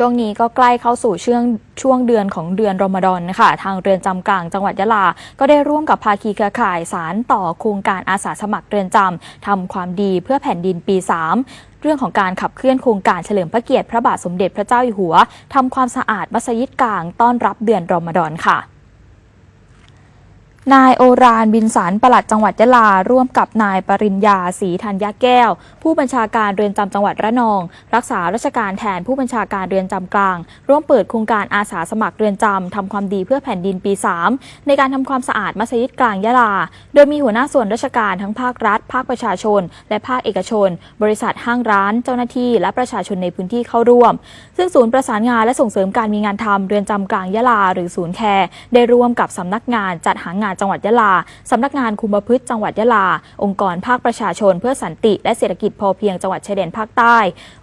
ช่วงนี้ก็ใกล้เข้าสู่ช่วงช่วงเดือนของเดือนรอมฎอนนะคะทางเรือนจำกลางจังหวัดยะลา ก็ได้ร่วมกับภาคีเครือข่ายสารต่อโครงการอาสาสมัครเรือนจำทำความดีเพื่อแผ่นดินปี 3 เรื่องของการขับเคลื่อนโครงการเฉลิมพระเกียรติพระบาทสมเด็จพระเจ้าอยู่หัวทำความสะอาดมัสยิดกลางต้อนรับเดือนรอมฎอนค่ะ นายโอรานบินสารปลัดจังหวัดยะลา ร่วมกับนายปริญญาศรีธัญญาแก้ว ผู้บัญชาการเรือนจำจังหวัดระนอง รักษาราชการแทนผู้บัญชาการเรือนจำกลาง ร่วมเปิดโครงการอาสาสมัครเรือนจำทำความดีเพื่อแผ่นดินปี 3 ในการทำความสะอาดมัสยิดกลางยะลา โดยมีหัวหน้าส่วนราชการทั้งภาครัฐ ภาคประชาชน และภาคเอกชน บริษัทห้างร้าน เจ้าหน้าที่ และประชาชนในพื้นที่เข้าร่วม ซึ่งศูนย์ประสานงานและส่งเสริมการมีงานทำเรือนจำกลางยะลา หรือศูนย์แคร์ได้ร่วมกับสำนักงานจัดหางานจังหวัดยะลาสำนักงานคุมประพฤติจังหวัดยะลา องค์กรภาคประชาชนเพื่อสันติ และเศรษฐกิจพอเพียงจังหวัดชายแดนภาคใต้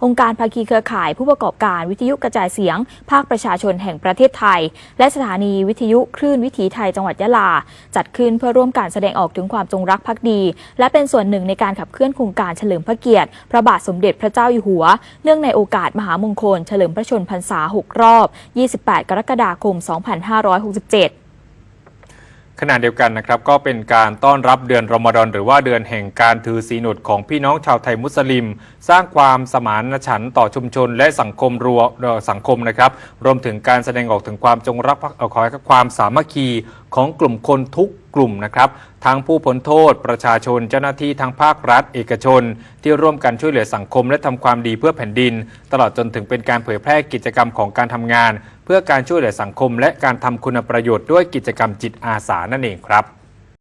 องค์การภาคีเครือข่ายผู้ประกอบการวิทยุกระจายเสียง ภาคประชาชนแห่งประเทศไทย และสถานีวิทยุคลื่นวิถีไทยจังหวัดยะลา จัดขึ้นเพื่อร่วมการแสดงออกถึงความจงรักภักดี และเป็นส่วนหนึ่งในการขับเคลื่อนโครงการเฉลิมพระเกียรติ พระบาทสมเด็จพระเจ้าอยู่หัว เนื่องในโอกาสมหามงคล เฉลิมพระชนมพรรษา 6 รอบ 28 กรกฎาคม 2567 ขณะเดียวกันนะครับก็เป็นการต้อนรับเดือนรอมฎอนหรือว่าเดือนแห่งการถือศีลอดของพี่น้องชาวไทยมุสลิม สร้างความสมานฉันท์ต่อชุมชนและสังคมรัวเอ่อสังคมนะครับ รวมถึงการแสดงออกถึงความจงรักภักเอ่อขอความสามัคคี ของกลุ่มคนทุกกลุ่มนะครับ ทั้งผู้พ้นโทษ ประชาชนเจ้าหน้าที่ทั้งภาครัฐ เอกชน ที่ร่วมกันช่วยเหลือสังคมและทำความดีเพื่อแผ่นดิน ตลอดจนถึงเป็นการเผยแพร่กิจกรรมของการทำงาน เพื่อการช่วยเหลือสังคม และการทำคุณประโยชน์ด้วยกิจกรรมจิตอาสานั่นเองครับ